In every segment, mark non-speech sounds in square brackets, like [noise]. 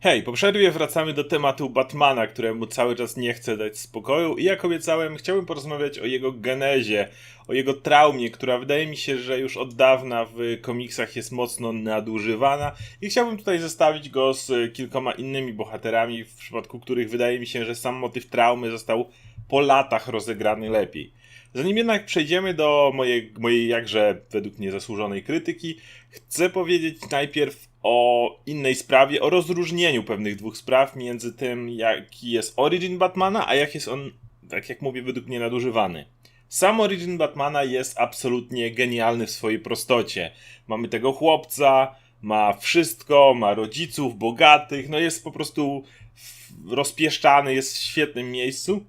Hej, po przerwie wracamy do tematu Batmana, któremu cały czas nie chcę dać spokoju i jak obiecałem, chciałbym porozmawiać o jego genezie, o jego traumie, która wydaje mi się, że już od dawna w komiksach jest mocno nadużywana i chciałbym tutaj zestawić go z kilkoma innymi bohaterami, w przypadku których wydaje mi się, że sam motyw traumy został po latach rozegrany lepiej. Zanim jednak przejdziemy do mojej, mojej jakże według mnie zasłużonej krytyki, chcę powiedzieć najpierw o innej sprawie, o rozróżnieniu pewnych dwóch spraw między tym, jaki jest origin Batmana, a jak jest on, tak jak mówię, według mnie nadużywany. Sam origin Batmana jest absolutnie genialny w swojej prostocie. Mamy tego chłopca, ma wszystko, ma rodziców, bogatych, no jest po prostu rozpieszczany, jest w świetnym miejscu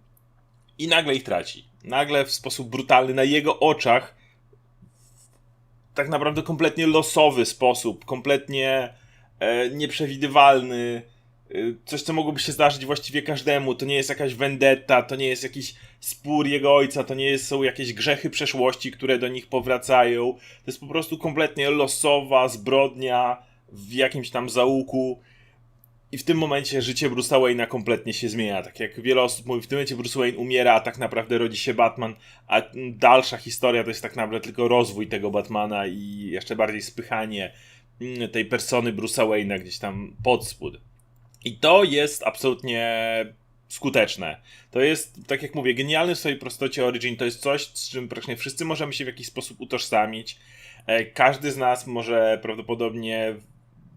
i nagle ich traci. Nagle w sposób brutalny, na jego oczach, tak naprawdę kompletnie losowy sposób, kompletnie e, nieprzewidywalny, e, coś co mogłoby się zdarzyć właściwie każdemu. To nie jest jakaś vendetta, to nie jest jakiś spór jego ojca, to nie jest, są jakieś grzechy przeszłości, które do nich powracają. To jest po prostu kompletnie losowa zbrodnia w jakimś tam zaułku. I w tym momencie życie Bruce'a Wayne'a kompletnie się zmienia. Tak jak wiele osób mówi, w tym momencie Bruce Wayne umiera, a tak naprawdę rodzi się Batman, a dalsza historia to jest tak naprawdę tylko rozwój tego Batmana i jeszcze bardziej spychanie mm, tej persony Bruce'a Wayne'a gdzieś tam pod spód. I to jest absolutnie skuteczne. To jest, tak jak mówię, genialny w swojej prostocie Origin. To jest coś, z czym praktycznie wszyscy możemy się w jakiś sposób utożsamić. E, Każdy z nas może prawdopodobnie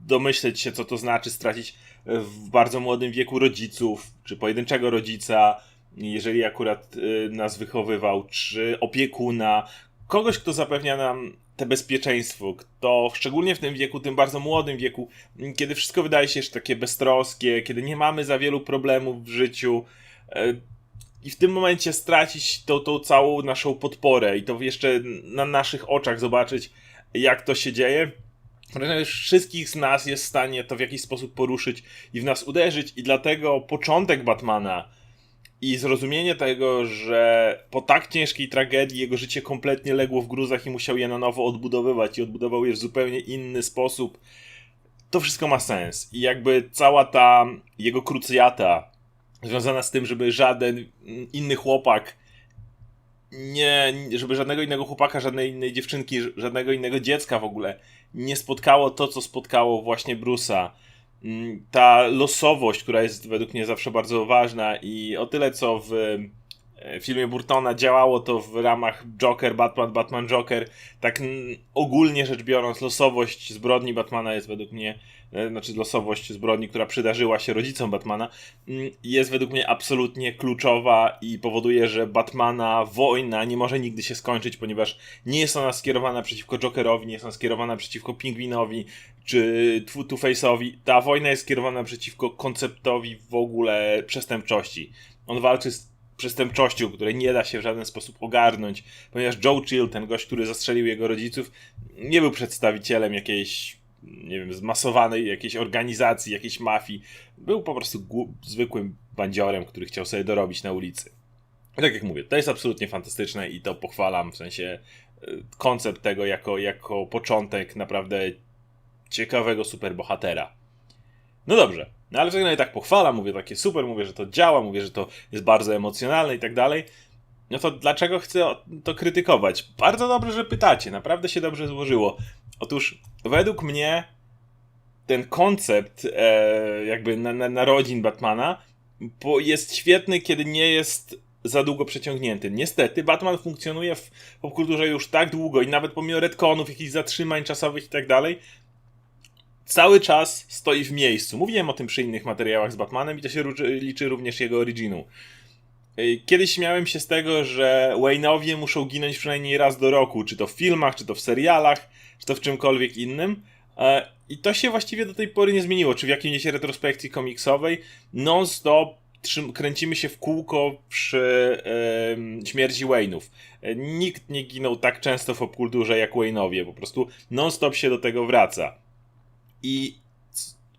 domyśleć się, co to znaczy stracić w bardzo młodym wieku rodziców, czy pojedynczego rodzica, jeżeli akurat y, nas wychowywał, czy opiekuna, kogoś, kto zapewnia nam te bezpieczeństwo, kto szczególnie w tym wieku, tym bardzo młodym wieku, kiedy wszystko wydaje się jeszcze takie beztroskie, kiedy nie mamy za wielu problemów w życiu, e, i w tym momencie stracić tą, tą całą naszą podporę i to jeszcze na naszych oczach zobaczyć, jak to się dzieje, Że wszystkich z nas jest w stanie to w jakiś sposób poruszyć i w nas uderzyć, i dlatego początek Batmana i zrozumienie tego, że po tak ciężkiej tragedii jego życie kompletnie legło w gruzach i musiał je na nowo odbudowywać i odbudował je w zupełnie inny sposób, to wszystko ma sens. I jakby cała ta jego krucjata związana z tym, żeby żaden inny chłopak nie, żeby żadnego innego chłopaka, żadnej innej dziewczynki, żadnego innego dziecka w ogóle nie spotkało to, co spotkało właśnie Bruce'a. Mm, Ta losowość, która jest według mnie zawsze bardzo ważna i o tyle, co w filmie Burtona działało to w ramach Joker, Batman, Batman, Joker, tak ogólnie rzecz biorąc, losowość zbrodni Batmana jest według mnie, e, znaczy losowość zbrodni, która przydarzyła się rodzicom Batmana, mm, jest według mnie absolutnie kluczowa i powoduje, że Batmana wojna nie może nigdy się skończyć, ponieważ nie jest ona skierowana przeciwko Jokerowi, nie jest ona skierowana przeciwko Pingwinowi czy Two- Two-Face'owi. Ta wojna jest skierowana przeciwko konceptowi w ogóle przestępczości. On walczy z przestępczością, której nie da się w żaden sposób ogarnąć, ponieważ Joe Chill, ten gość, który zastrzelił jego rodziców, nie był przedstawicielem jakiejś, nie wiem, zmasowanej jakiejś organizacji, jakiejś mafii. Był po prostu zwykłym bandziorem, który chciał sobie dorobić na ulicy. Tak jak mówię, to jest absolutnie fantastyczne i to pochwalam, w sensie y, koncept tego jako, jako początek naprawdę ciekawego superbohatera. No dobrze, no ale żegnaj tak pochwalam, mówię takie super, mówię, że to działa, mówię, że to jest bardzo emocjonalne i tak dalej. No to dlaczego chcę to krytykować? Bardzo dobrze, że pytacie, naprawdę się dobrze złożyło. Otóż według mnie ten koncept e, jakby na, na, narodzin Batmana bo jest świetny, kiedy nie jest za długo przeciągnięty. Niestety, Batman funkcjonuje w popkulturze już tak długo i nawet pomimo retconów, jakichś zatrzymań czasowych i tak dalej, cały czas stoi w miejscu. Mówiłem o tym przy innych materiałach z Batmanem i to się liczy również jego originu. Kiedyś śmiałem się z tego, że Wayne'owie muszą ginąć przynajmniej raz do roku, czy to w filmach, czy to w serialach, czy to w czymkolwiek innym. E, I to się właściwie do tej pory nie zmieniło. Czy w jakiejś retrospekcji komiksowej non-stop kręcimy się w kółko przy śmierci Wayne'ów. E, Nikt nie ginął tak często w popkulturze jak Wayne'owie. Po prostu non-stop się do tego wraca. I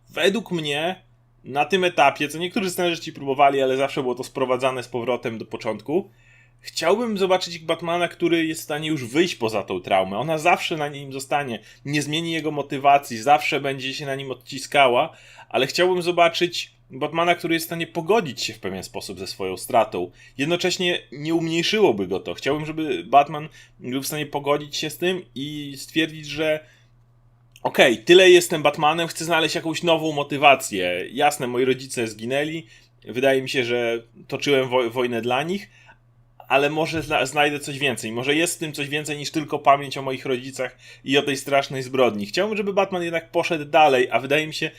według mnie na tym etapie, co niektórzy scenarzyści próbowali, ale zawsze było to sprowadzane z powrotem do początku, Chciałbym zobaczyć Batmana, który jest w stanie już wyjść poza tą traumę. Ona zawsze na nim zostanie, nie zmieni jego motywacji, zawsze będzie się na nim odciskała, ale chciałbym zobaczyć Batmana, który jest w stanie pogodzić się w pewien sposób ze swoją stratą. Jednocześnie nie umniejszyłoby go to. Chciałbym, żeby Batman był w stanie pogodzić się z tym i stwierdzić, że okej, okay, tyle jestem Batmanem, chcę znaleźć jakąś nową motywację. Jasne, moi rodzice zginęli, wydaje mi się, że toczyłem wo wojnę dla nich, ale może zna znajdę coś więcej. Może jest w tym coś więcej niż tylko pamięć o moich rodzicach i o tej strasznej zbrodni. Chciałbym, żeby Batman jednak poszedł dalej, a wydaje mi się,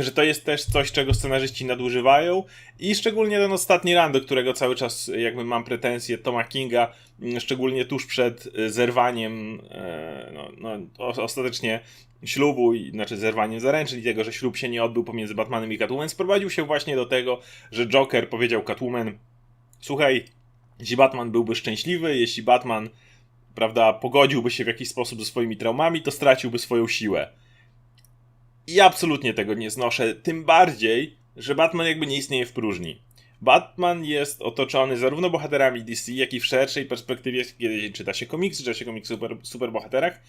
że to jest też coś, czego scenarzyści nadużywają i szczególnie ten ostatni run, do którego cały czas jakby mam pretensje Toma Kinga, szczególnie tuż przed zerwaniem, e, no, no ostatecznie ślubu, znaczy zerwaniem zaręczyn i tego, że ślub się nie odbył pomiędzy Batmanem i Catwoman, sprowadził się właśnie do tego, że Joker powiedział Catwoman słuchaj, jeśli Batman byłby szczęśliwy, jeśli Batman, prawda, pogodziłby się w jakiś sposób ze swoimi traumami, to straciłby swoją siłę. I absolutnie tego nie znoszę, tym bardziej, że Batman jakby nie istnieje w próżni. Batman jest otoczony zarówno bohaterami DC, jak i w szerszej perspektywie, kiedy czyta się komiksy, czyta się komiksy super, superbohaterach,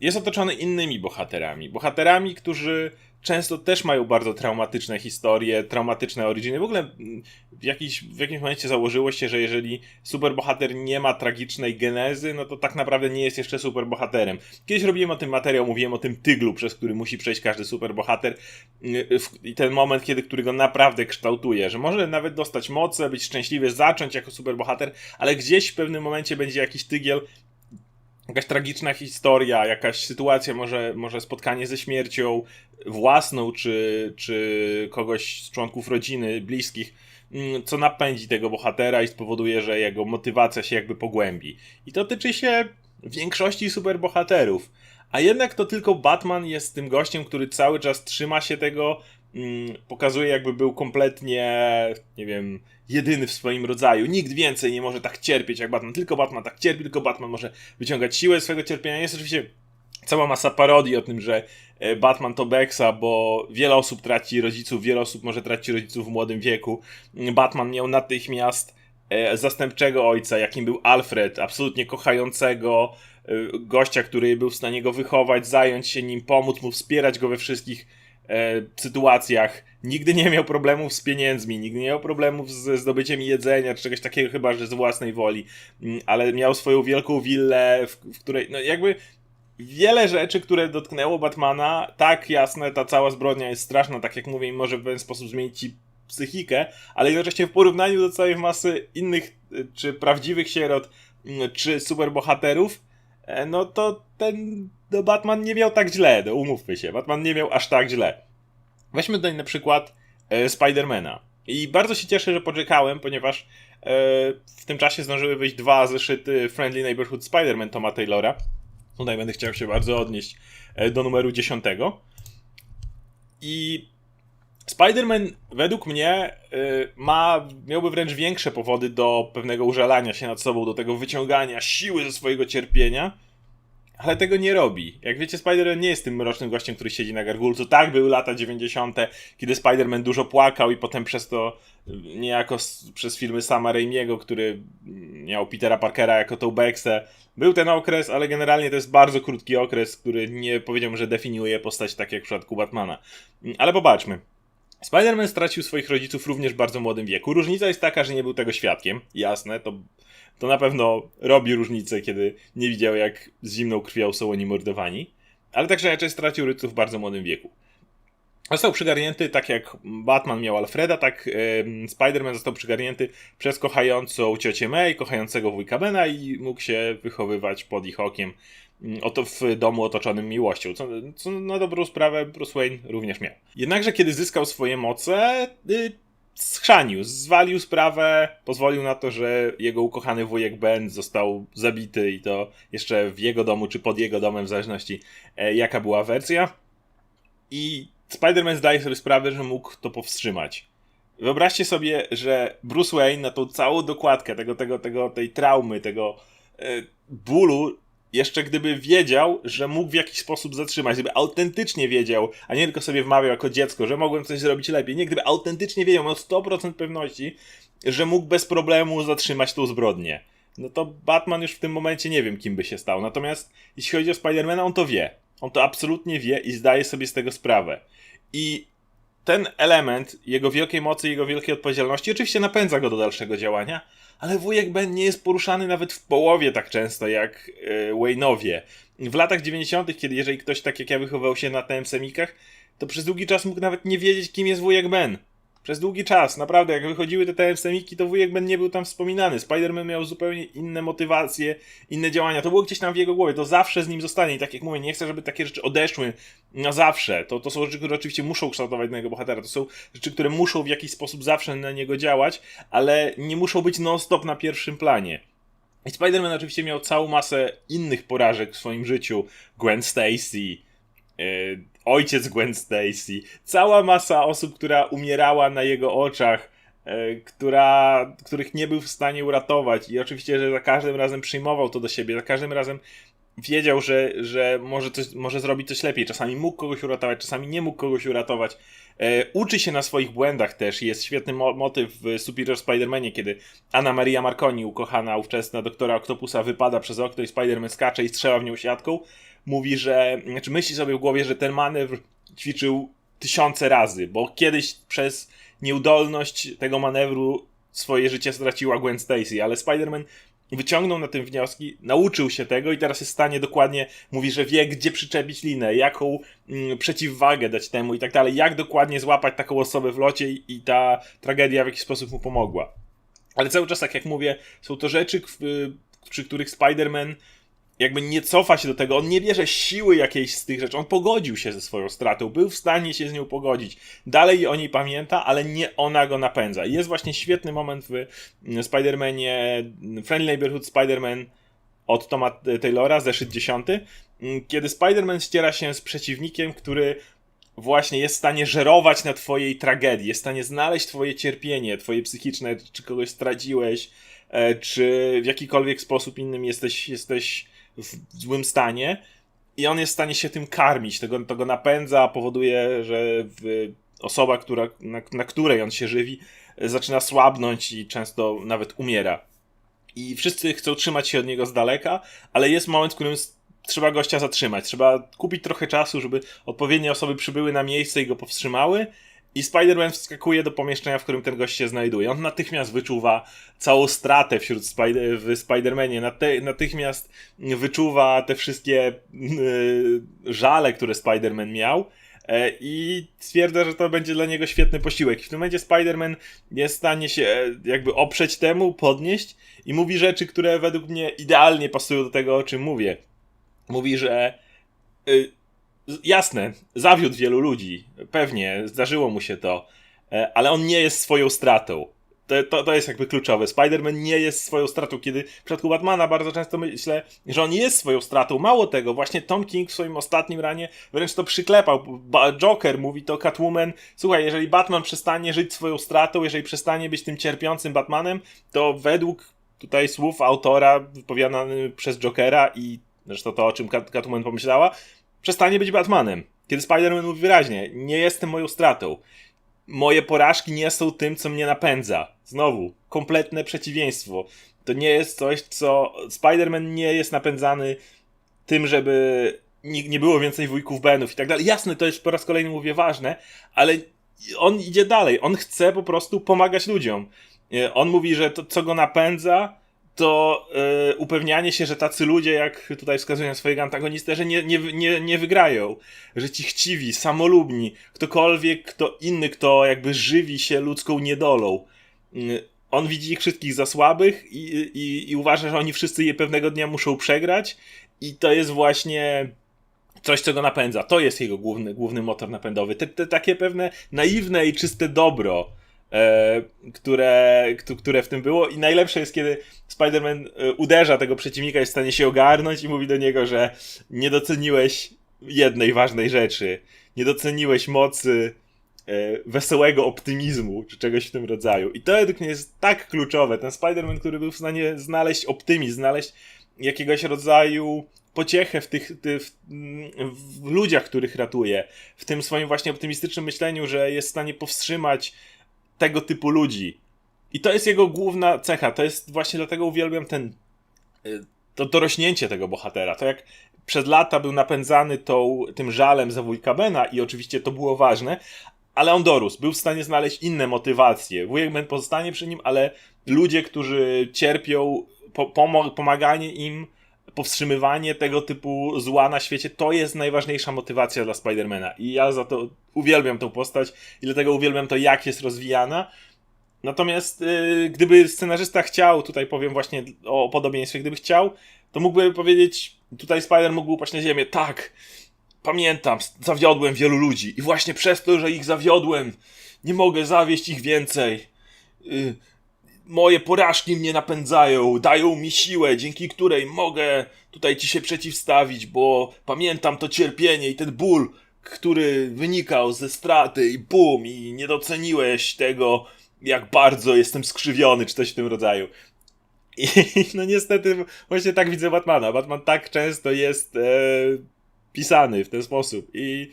jest otoczony innymi bohaterami. Bohaterami, którzy często też mają bardzo traumatyczne historie, traumatyczne originy. W ogóle mm, w, jakiś, w jakimś momencie założyło się, że jeżeli superbohater nie ma tragicznej genezy, no to tak naprawdę nie jest jeszcze superbohaterem. Kiedyś robiłem o tym materiał, mówiłem o tym tyglu, przez który musi przejść każdy superbohater y, i ten moment, kiedy który go naprawdę kształtuje, że może nawet dostać moce, być szczęśliwy, zacząć jako superbohater, ale gdzieś w pewnym momencie będzie jakiś tygiel, jakaś tragiczna historia, jakaś sytuacja, może, może spotkanie ze śmiercią własną, czy, czy kogoś z członków rodziny, bliskich, mm, co napędzi tego bohatera i spowoduje, że jego motywacja się jakby pogłębi. I to tyczy się większości superbohaterów. A jednak to tylko Batman jest tym gościem, który cały czas trzyma się tego, pokazuje jakby był kompletnie, nie wiem, jedyny w swoim rodzaju. Nikt więcej nie może tak cierpieć jak Batman. Tylko Batman tak cierpi, tylko Batman może wyciągać siłę swojego cierpienia. Jest oczywiście cała masa parodii o tym, że e, Batman to Beksa, bo wiele osób traci rodziców, wiele osób może tracić rodziców w młodym wieku. Batman miał natychmiast e, zastępczego ojca, jakim był Alfred, absolutnie kochającego e, gościa, który był w stanie go wychować, zająć się nim, pomóc mu, wspierać go we wszystkich sytuacjach. Nigdy nie miał problemów z pieniędzmi, nigdy nie miał problemów ze zdobyciem jedzenia, czy czegoś takiego, chyba że z własnej woli, mm, ale miał swoją wielką willę, w, w której, no jakby wiele rzeczy, które dotknęło Batmana, tak jasne, ta cała zbrodnia jest straszna, tak jak mówię, i może w pewien sposób zmienić ci psychikę, ale jednocześnie w porównaniu do całej masy innych, y, czy prawdziwych sierot, mm, czy superbohaterów, e, no to ten no Batman nie miał tak źle, no umówmy się, Batman nie miał aż tak źle. Weźmy tutaj na przykład e, Spidermana. I bardzo się cieszę, że poczekałem, ponieważ e, w tym czasie zdążyły wyjść dwa zeszyty Friendly Neighborhood Spider-Man Toma Taylora. Tutaj będę chciał się bardzo odnieść e, do numeru 10. I Spider-Man według mnie y, ma, miałby wręcz większe powody do pewnego użalania się nad sobą, do tego wyciągania siły ze swojego cierpienia, ale tego nie robi. Jak wiecie, Spider-Man nie jest tym mrocznym gościem, który siedzi na gargulcu. Tak były lata 90., kiedy Spider-Man dużo płakał i potem przez to niejako przez filmy Sama Raimiego, który miał Petera Parkera jako tą był ten okres, ale generalnie to jest bardzo krótki okres, który nie powiedziałbym, że definiuje postać tak jak w przypadku Batmana. Ale popatrzmy. Spider-Man stracił swoich rodziców również w bardzo młodym wieku. Różnica jest taka, że nie był tego świadkiem. Jasne, to, to na pewno robi różnicę, kiedy nie widział, jak z zimną krwią są oni mordowani. Ale także raczej stracił rodziców w bardzo młodym wieku. Został przygarnięty, tak jak Batman miał Alfreda, tak yy, Spider-Man został przygarnięty przez kochającą ciocię May, kochającego wujka Bena i mógł się wychowywać pod ich okiem mm, oto w domu otoczonym miłością, co, co na dobrą sprawę Bruce Wayne również miał. Jednakże kiedy zyskał swoje moce, yy, schrzanił, zwalił sprawę, pozwolił na to, że jego ukochany wujek Ben został zabity i to jeszcze w jego domu, czy pod jego domem, w zależności e, jaka była wersja. I Spider-Man zdaje sobie sprawę, że mógł to powstrzymać. Wyobraźcie sobie, że Bruce Wayne na tą całą dokładkę tego, tego, tego, tej traumy, tego e, bólu, jeszcze gdyby wiedział, że mógł w jakiś sposób zatrzymać, gdyby autentycznie wiedział, a nie tylko sobie wmawiał jako dziecko, że mogłem coś zrobić lepiej, nie, gdyby autentycznie wiedział, miał 100% pewności, że mógł bez problemu zatrzymać tą zbrodnię. no to Batman już w tym momencie nie wiem, kim by się stał. Natomiast jeśli chodzi o Spidermana, on to wie. On to absolutnie wie i zdaje sobie z tego sprawę. I ten element jego wielkiej mocy, jego wielkiej odpowiedzialności oczywiście napędza go do dalszego działania, ale wujek Ben nie jest poruszany nawet w połowie tak często jak yy, Wayne'owie. W latach 90., kiedy jeżeli ktoś tak jak ja wychował się na TM-semikach, to przez długi czas mógł nawet nie wiedzieć, kim jest wujek Ben. Przez długi czas, naprawdę, jak wychodziły te TM-semiki, to wujek Ben nie był tam wspominany. Spider-Man miał zupełnie inne motywacje, inne działania. To było gdzieś tam w jego głowie, to zawsze z nim zostanie. I tak jak mówię, nie chcę, żeby takie rzeczy odeszły na zawsze. To, to są rzeczy, które oczywiście muszą kształtować jego bohatera. To są rzeczy, które muszą w jakiś sposób zawsze na niego działać, ale nie muszą być non-stop na pierwszym planie. I Spider-Man oczywiście miał całą masę innych porażek w swoim życiu. Gwen Stacy, yy, ojciec Gwen Stacy, cała masa osób, która umierała na jego oczach, yy, która, których nie był w stanie uratować. I oczywiście, że za każdym razem przyjmował to do siebie, za każdym razem wiedział, że, że może, coś, może zrobić coś lepiej. Czasami mógł kogoś uratować, czasami nie mógł kogoś uratować. E, uczy się na swoich błędach też. Jest świetny mo motyw w Superior Spider-Manie, kiedy Anna Maria Marconi, ukochana ówczesna doktora Octopusa, wypada przez okno i Spider-Man skacze i strzela w nią siatką. Mówi, że, znaczy myśli sobie w głowie, że ten manewr ćwiczył tysiące razy, bo kiedyś przez nieudolność tego manewru swoje życie straciła Gwen Stacy, ale Spider-Man wyciągnął na tym wnioski, nauczył się tego i teraz jest w stanie dokładnie, mówi, że wie, gdzie przyczepić linę, jaką mm, przeciwwagę dać temu i tak dalej, jak dokładnie złapać taką osobę w locie i, i ta tragedia w jakiś sposób mu pomogła. Ale cały czas, tak jak mówię, są to rzeczy, przy których Spider-Man jakby nie cofa się do tego, on nie bierze siły jakiejś z tych rzeczy, on pogodził się ze swoją stratą, był w stanie się z nią pogodzić. Dalej o niej pamięta, ale nie ona go napędza. I jest właśnie świetny moment w Spider-Manie, Friendly Neighborhood Spider-Man od Toma Taylora, zeszyt 10, kiedy Spider-Man ściera się z przeciwnikiem, który właśnie jest w stanie żerować na twojej tragedii, jest w stanie znaleźć twoje cierpienie, twoje psychiczne, czy kogoś straciłeś, e, czy w jakikolwiek sposób innym jesteś, jesteś w złym stanie i on jest w stanie się tym karmić, to go napędza, powoduje, że osoba, która, na, na której on się żywi, zaczyna słabnąć i często nawet umiera. I wszyscy chcą trzymać się od niego z daleka, ale jest moment, w którym trzeba gościa zatrzymać. Trzeba kupić trochę czasu, żeby odpowiednie osoby przybyły na miejsce i go powstrzymały i Spider-Man wskakuje do pomieszczenia, w którym ten gość się znajduje. On natychmiast wyczuwa całą stratę wśród Spider w Spider-Manie. Nate natychmiast wyczuwa te wszystkie yy, żale, które Spider-Man miał. E, I stwierdza, że to będzie dla niego świetny posiłek. W tym momencie Spider-Man jest w stanie się e, jakby oprzeć temu, podnieść i mówi rzeczy, które według mnie idealnie pasują do tego, o czym mówię. Mówi, że jasne, zawiódł wielu ludzi, pewnie, zdarzyło mu się to, e, ale on nie jest swoją stratą. To, to, to jest jakby kluczowe. Spider-Man nie jest swoją stratą, kiedy w przypadku Batmana bardzo często myślę, że on jest swoją stratą. Mało tego, właśnie Tom King w swoim ostatnim ranie wręcz to przyklepał. Joker mówi to Catwoman, słuchaj, jeżeli Batman przestanie żyć swoją stratą, jeżeli przestanie być tym cierpiącym Batmanem, to według tutaj słów autora wypowiadanych przez Jokera i zresztą to, o czym Catwoman pomyślała, przestanie być Batmanem. Kiedy Spider-Man mówi wyraźnie, nie jestem moją stratą. Moje porażki nie są tym, co mnie napędza. Znowu, kompletne przeciwieństwo. To nie jest coś, co. Spider-Man nie jest napędzany tym, żeby nie, było więcej wujków Benów i tak dalej. Jasne, to jest po raz kolejny mówię ważne, ale on idzie dalej. On chce po prostu pomagać ludziom. E, on mówi, że to, co go napędza, to yy, upewnianie się, że tacy ludzie, jak tutaj wskazują swojego antagonistę, że nie, nie, nie, nie wygrają. Że ci chciwi, samolubni, ktokolwiek, kto inny, kto jakby żywi się ludzką niedolą. Yy, on widzi ich wszystkich za słabych i, i, i uważa, że oni wszyscy je pewnego dnia muszą przegrać i to jest właśnie coś, co go napędza. To jest jego główny, główny motor napędowy. Te, te takie pewne naiwne i czyste dobro E, które, które w tym było. I najlepsze jest, kiedy Spider-Man e, uderza tego przeciwnika, jest w stanie się ogarnąć i mówi do niego, że nie doceniłeś jednej ważnej rzeczy. Nie doceniłeś mocy e, wesołego optymizmu, czy czegoś w tym rodzaju. I to według mnie jest tak kluczowe. Ten Spider-Man, który był w stanie znaleźć optymizm, znaleźć jakiegoś rodzaju pociechę w tych w, w ludziach, których ratuje, w tym swoim właśnie optymistycznym myśleniu, że jest w stanie powstrzymać tego typu ludzi. I to jest jego główna cecha. To jest właśnie dlatego uwielbiam ten y, to dorośnięcie tego bohatera, to jak przez lata był napędzany tą, tym żalem za wujka Bena i oczywiście to było ważne, ale on dorósł, był w stanie znaleźć inne motywacje. Wujek Ben pozostanie przy nim, ale ludzie, którzy cierpią, po, pomaganie im, powstrzymywanie tego typu zła na świecie, to jest najważniejsza motywacja dla Spidermana. I ja za to uwielbiam tą postać i dlatego uwielbiam to, jak jest rozwijana. Natomiast yy, gdyby scenarzysta chciał, tutaj powiem właśnie o podobieństwie, gdyby chciał, to mógłby powiedzieć, tutaj Spider mógł upaść na ziemię, tak, pamiętam, zawiodłem wielu ludzi i właśnie przez to, że ich zawiodłem, nie mogę zawieść ich więcej. Yy, moje porażki mnie napędzają, dają mi siłę, dzięki której mogę tutaj ci się przeciwstawić, bo pamiętam to cierpienie i ten ból, który wynikał ze straty i bum, i nie doceniłeś tego, jak bardzo jestem skrzywiony, czy coś w tym rodzaju. I [laughs] no niestety właśnie tak widzę Batmana. Batman tak często jest e, pisany w ten sposób. I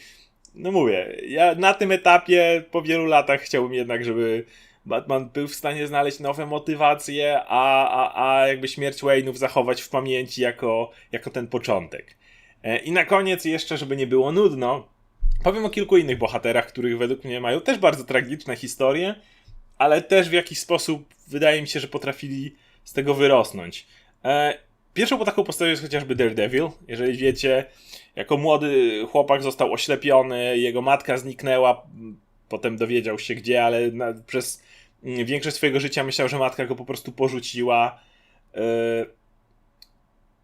no mówię, ja na tym etapie po wielu latach chciałbym jednak, żeby Batman był w stanie znaleźć nowe motywacje, a, a, a jakby śmierć Wayne'ów zachować w pamięci jako, jako ten początek. E, I na koniec jeszcze, żeby nie było nudno, powiem o kilku innych bohaterach, których według mnie mają też bardzo tragiczne historie, ale też w jakiś sposób wydaje mi się, że potrafili z tego wyrosnąć. E, pierwszą taką postacią jest chociażby Daredevil. Jeżeli wiecie, jako młody chłopak został oślepiony, jego matka zniknęła, potem dowiedział się gdzie, ale na, przez większość swojego życia myślał, że matka go po prostu porzuciła. E,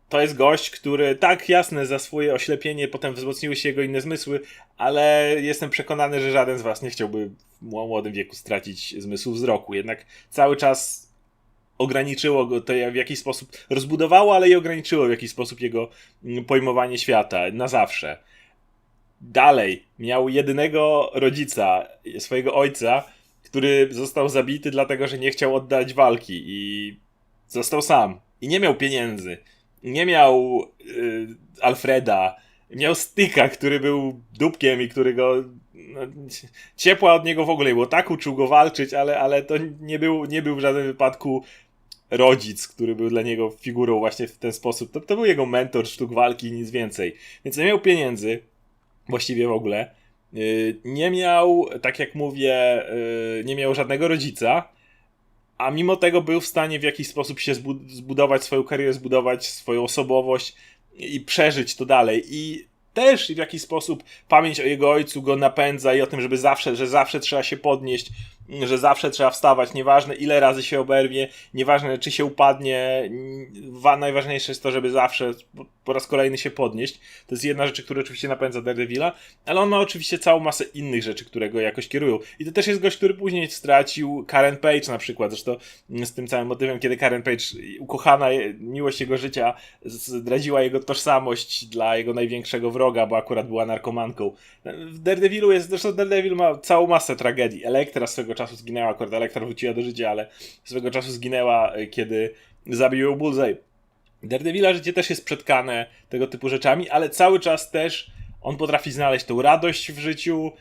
to jest gość, który tak jasne za swoje oślepienie potem wzmocniły się jego inne zmysły, ale jestem przekonany, że żaden z was nie chciałby w młodym wieku stracić zmysłu wzroku. Jednak cały czas ograniczyło go to w jakiś sposób, rozbudowało, ale i ograniczyło w jakiś sposób jego mm, pojmowanie świata na zawsze. Dalej, miał jedynego rodzica, swojego ojca, który został zabity dlatego, że nie chciał oddać walki i został sam. I nie miał pieniędzy. Nie miał y, Alfreda. Miał Styka, który był dupkiem i który go. No, ciepła od niego w ogóle było. Tak uczył go walczyć, ale, ale to nie był, nie był w żadnym wypadku rodzic, który był dla niego figurą właśnie w ten sposób. To, to był jego mentor sztuk walki i nic więcej. Więc nie miał pieniędzy, właściwie w ogóle. Y, nie miał, tak jak mówię, y, nie miał żadnego rodzica, a mimo tego był w stanie w jakiś sposób się zbudować swoją karierę, zbudować swoją osobowość i przeżyć to dalej. I też w jakiś sposób pamięć o jego ojcu go napędza i o tym, żeby zawsze, że zawsze trzeba się podnieść, że zawsze trzeba wstawać, nieważne ile razy się oberwie, nieważne czy się upadnie, najważniejsze jest to, żeby zawsze po raz kolejny się podnieść. To jest jedna rzecz, która oczywiście napędza Daredevila, ale on ma oczywiście całą masę innych rzeczy, które go jakoś kierują. I to też jest gość, który później stracił Karen Page na przykład, zresztą z tym całym motywem, kiedy Karen Page, ukochana miłość jego życia, zdradziła jego tożsamość dla jego największego wroga, bo akurat była narkomanką. W Daredevilu jest, zresztą Daredevil ma całą masę tragedii. Elektra swego zginęła, akurat Elektra wróciła do życia, ale swego czasu zginęła, e, kiedy zabił ją Bullseye. Daredevila życie też jest przetkane tego typu rzeczami, ale cały czas też on potrafi znaleźć tą radość w życiu,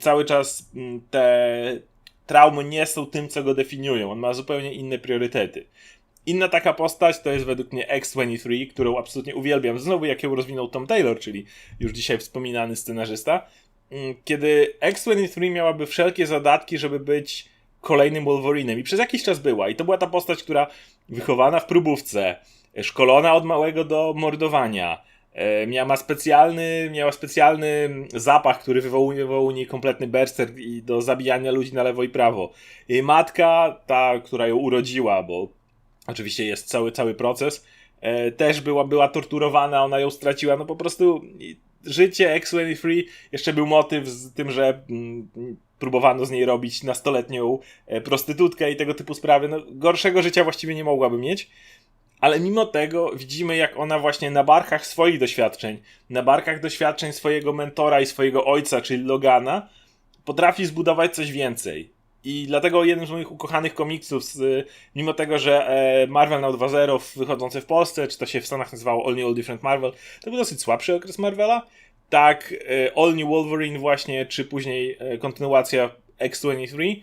cały czas mm, te traumy nie są tym, co go definiują. On ma zupełnie inne priorytety. Inna taka postać to jest według mnie X-23, którą absolutnie uwielbiam. Znowu jak ją rozwinął Tom Taylor, czyli już dzisiaj wspominany scenarzysta. Mm, kiedy X-23 miałaby wszelkie zadatki, żeby być kolejnym Wolverinem. I przez jakiś czas była. I to była ta postać, która wychowana w próbówce, szkolona od małego do mordowania, e, miała specjalny, miała specjalny zapach, który wywołuje u niej kompletny berserk i do zabijania ludzi na lewo i prawo. Jej matka, ta, która ją urodziła, bo oczywiście jest cały, cały proces, e, też była, była torturowana, ona ją straciła, no po prostu życie X-23 jeszcze był motyw z tym, że mm, próbowano z niej robić nastoletnią e, prostytutkę i tego typu sprawy. No, gorszego życia właściwie nie mogłaby mieć. Ale mimo tego widzimy, jak ona właśnie na barkach swoich doświadczeń, na barkach doświadczeń swojego mentora i swojego ojca, czyli Logana, potrafi zbudować coś więcej. I dlatego jeden z moich ukochanych komiksów, mimo tego, że e, Marvel na 2.0 wychodzący w Polsce, czy to się w Stanach nazywało All New All Different Marvel, to był dosyć słabszy okres Marvela. Tak, e, All New Wolverine właśnie, czy później e, kontynuacja X-23,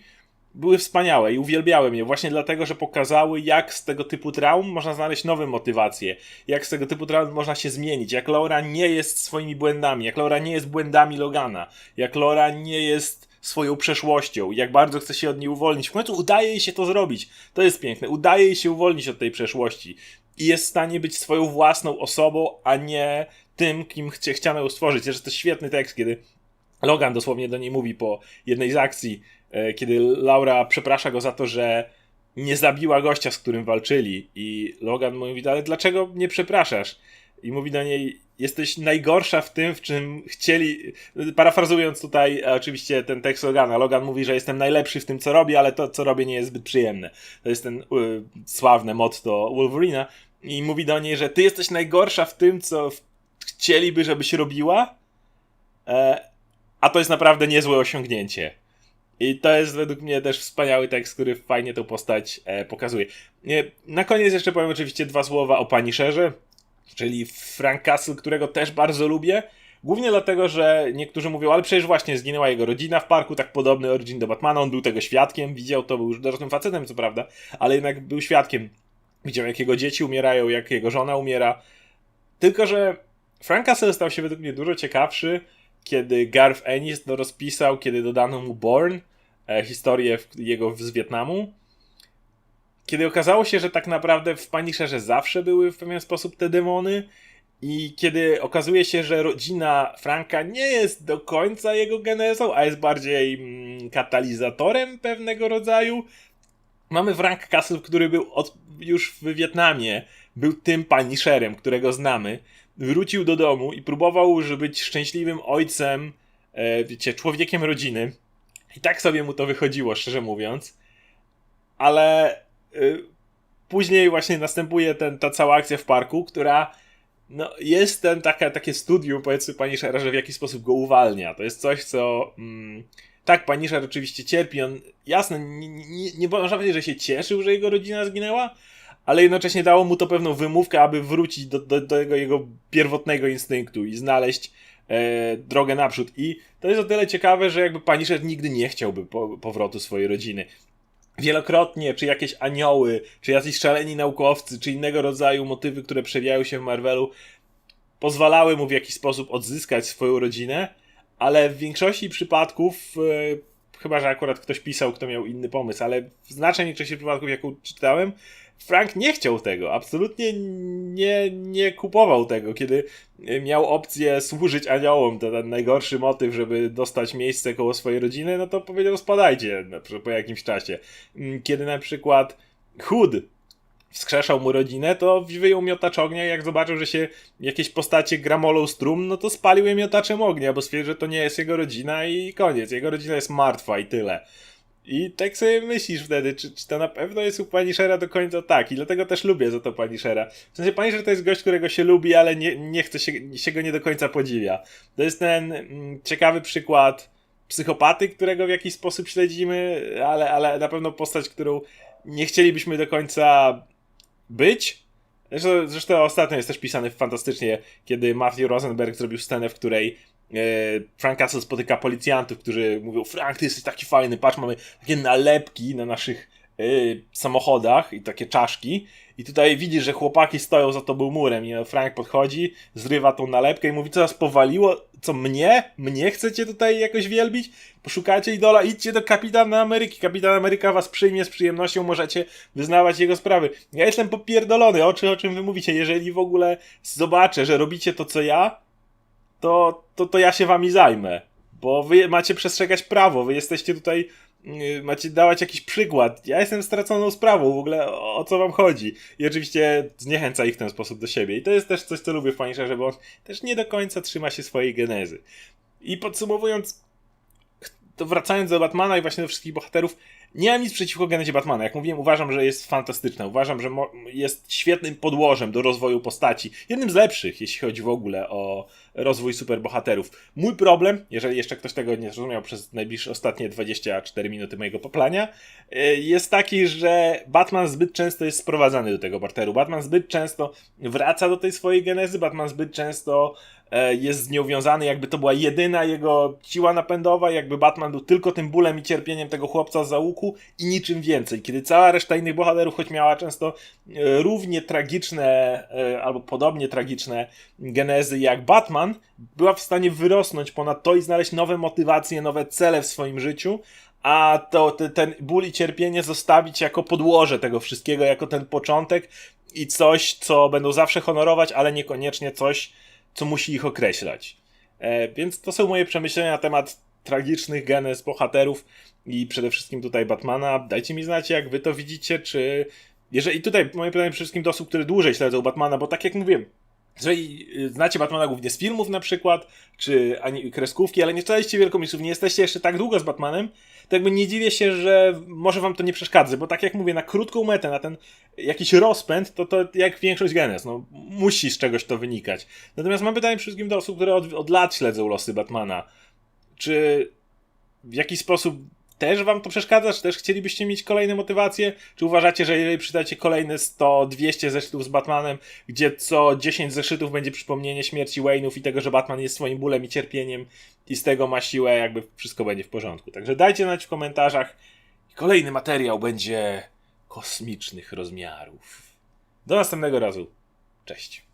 były wspaniałe i uwielbiałem je właśnie dlatego, że pokazały, jak z tego typu traum można znaleźć nowe motywacje, jak z tego typu traum można się zmienić, jak Laura nie jest swoimi błędami, jak Laura nie jest błędami Logana, jak Laura nie jest swoją przeszłością, jak bardzo chce się od niej uwolnić. W końcu udaje jej się to zrobić. To jest piękne. Udaje jej się uwolnić od tej przeszłości i jest w stanie być swoją własną osobą, a nie tym, kim chcie, chciano ją stworzyć. Zresztą to jest świetny tekst, kiedy Logan dosłownie do niej mówi po jednej z akcji, e, kiedy Laura przeprasza go za to, że nie zabiła gościa, z którym walczyli. I Logan mówi, ale dlaczego nie przepraszasz? I mówi do niej, jesteś najgorsza w tym, w czym chcieli. Parafrazując tutaj e, oczywiście ten tekst Logana, Logan mówi, że jestem najlepszy w tym, co robię, ale to, co robię, nie jest zbyt przyjemne. To jest ten y, sławne motto Wolverina. I mówi do niej, że ty jesteś najgorsza w tym, co w- chcieliby, żebyś robiła, e, a to jest naprawdę niezłe osiągnięcie. I to jest według mnie też wspaniały tekst, który fajnie tą postać e, pokazuje. Nie, na koniec jeszcze powiem oczywiście dwa słowa o Pani Szerze, czyli Frank Castle, którego też bardzo lubię. Głównie dlatego, że niektórzy mówią, ale przecież właśnie zginęła jego rodzina w parku, tak podobny origin do Batmana, on był tego świadkiem, widział to, był już dorosłym facetem, co prawda, ale jednak był świadkiem. Widział, jak jego dzieci umierają, jak jego żona umiera. Tylko, że Frank Castle stał się według mnie dużo ciekawszy, kiedy Garth Ennis to rozpisał, kiedy dodano mu Born, e, historię jego z Wietnamu. Kiedy okazało się, że tak naprawdę w Punisherze zawsze były w pewien sposób te demony i kiedy okazuje się, że rodzina Franka nie jest do końca jego genezą, a jest bardziej mm, katalizatorem pewnego rodzaju, mamy Frank Castle, który był od, już w Wietnamie, był tym Punisherem, którego znamy, wrócił do domu i próbował, żeby być szczęśliwym ojcem, e, wiecie, człowiekiem rodziny. I tak sobie mu to wychodziło, szczerze mówiąc. Ale później właśnie następuje ten, ta cała akcja w parku, która no, jest ten taka, takie studium, powiedzmy, Punishera, że w jakiś sposób go uwalnia. To jest coś, co... Mm, tak, Punisher oczywiście cierpi, on jasne, nie można powiedzieć, że się cieszył, że jego rodzina zginęła, ale jednocześnie dało mu to pewną wymówkę, aby wrócić do, do, do jego, jego pierwotnego instynktu i znaleźć e, drogę naprzód. I to jest o tyle ciekawe, że jakby Punisher nigdy nie chciałby po, powrotu swojej rodziny. Wielokrotnie, czy jakieś anioły, czy jacyś szaleni naukowcy, czy innego rodzaju motywy, które przewijają się w Marvelu, pozwalały mu w jakiś sposób odzyskać swoją rodzinę, ale w większości przypadków, e, chyba że akurat ktoś pisał, kto miał inny pomysł, ale w znacznej większości przypadków, jaką czytałem, Frank nie chciał tego, absolutnie nie, nie kupował tego, kiedy miał opcję służyć aniołom, to ten najgorszy motyw, żeby dostać miejsce koło swojej rodziny, no to powiedział spadajcie po jakimś czasie. Mm, Kiedy na przykład Hood wskrzeszał mu rodzinę, to wyjął miotacz ognia i jak zobaczył, że się jakieś postacie gramolą strum, no to spalił je miotaczem ognia, bo stwierdził, że to nie jest jego rodzina i koniec. Jego rodzina jest martwa i tyle. I tak sobie myślisz wtedy, czy, czy to na pewno jest u Punishera do końca tak. I dlatego też lubię za to Punishera. W sensie Punisher to jest gość, którego się lubi, ale nie, nie chce się, się go nie do końca podziwia. To jest ten mm, ciekawy przykład psychopaty, którego w jakiś sposób śledzimy, ale, ale na pewno postać, którą nie chcielibyśmy do końca być. Zresztą, zresztą ostatnio jest też pisany fantastycznie, kiedy Matthew Rosenberg zrobił scenę, w której Frank Castle spotyka policjantów, którzy mówią: Frank, ty jesteś taki fajny, patrz, mamy takie nalepki na naszych e, samochodach i takie czaszki. I tutaj widzisz, że chłopaki stoją za tobą murem. I Frank podchodzi, zrywa tą nalepkę i mówi: Co nas powaliło? Co mnie? Mnie chcecie tutaj jakoś wielbić? Poszukacie idola, idźcie do kapitana Ameryki. Kapitan Ameryka was przyjmie z przyjemnością, możecie wyznawać jego sprawy. Ja jestem popierdolony, o czym, o czym wy mówicie. Jeżeli w ogóle zobaczę, że robicie to, co ja, to, to, to ja się wami zajmę. Bo wy macie przestrzegać prawo, wy jesteście tutaj, yy, macie dawać jakiś przykład. Ja jestem straconą sprawą, w ogóle o, o co wam chodzi. I oczywiście zniechęca ich w ten sposób do siebie. I to jest też coś, co lubię w Punisherze, bo on też nie do końca trzyma się swojej genezy. I podsumowując, to wracając do Batmana i właśnie do wszystkich bohaterów, nie mam nic przeciwko genezie Batmana. Jak mówiłem, uważam, że jest fantastyczna. Uważam, że jest świetnym podłożem do rozwoju postaci. Jednym z lepszych, jeśli chodzi w ogóle o rozwój superbohaterów. Mój problem, jeżeli jeszcze ktoś tego nie zrozumiał przez najbliższe ostatnie 24 minuty mojego poplania, y, jest taki, że Batman zbyt często jest sprowadzany do tego parteru. Batman zbyt często wraca do tej swojej genezy, Batman zbyt często e, jest z nią wiązany, jakby to była jedyna jego siła napędowa, jakby Batman był tylko tym bólem i cierpieniem tego chłopca z załuku i niczym więcej. Kiedy cała reszta innych bohaterów, choć miała często e, równie tragiczne e, albo podobnie tragiczne genezy jak Batman, była w stanie wyrosnąć ponad to i znaleźć nowe motywacje, nowe cele w swoim życiu, a to te, ten ból i cierpienie zostawić jako podłoże tego wszystkiego, jako ten początek i coś, co będą zawsze honorować, ale niekoniecznie coś, co musi ich określać. E, więc to są moje przemyślenia na temat tragicznych genez bohaterów i przede wszystkim tutaj Batmana. Dajcie mi znać, jak wy to widzicie, czy... Jeżeli tutaj moje pytanie przede wszystkim do osób, które dłużej śledzą Batmana, bo tak jak mówiłem, jeżeli y, znacie Batmana głównie z filmów na przykład, czy ani kreskówki, ale nie czytaliście wielkomiksów, nie jesteście jeszcze tak długo z Batmanem, to jakby nie dziwię się, że może wam to nie przeszkadza, bo tak jak mówię, na krótką metę, na ten jakiś rozpęd, to to jak większość genez, no musi z czegoś to wynikać. Natomiast mam pytanie przede wszystkim do osób, które od, od lat śledzą losy Batmana. Czy w jakiś sposób też wam to przeszkadza? Czy też chcielibyście mieć kolejne motywacje? Czy uważacie, że jeżeli przeczytacie kolejne 100-200 zeszytów z Batmanem, gdzie co 10 zeszytów będzie przypomnienie śmierci Wayne'ów i tego, że Batman jest swoim bólem i cierpieniem i z tego ma siłę, jakby wszystko będzie w porządku. Także dajcie znać w komentarzach. Kolejny materiał będzie kosmicznych rozmiarów. Do następnego razu. Cześć.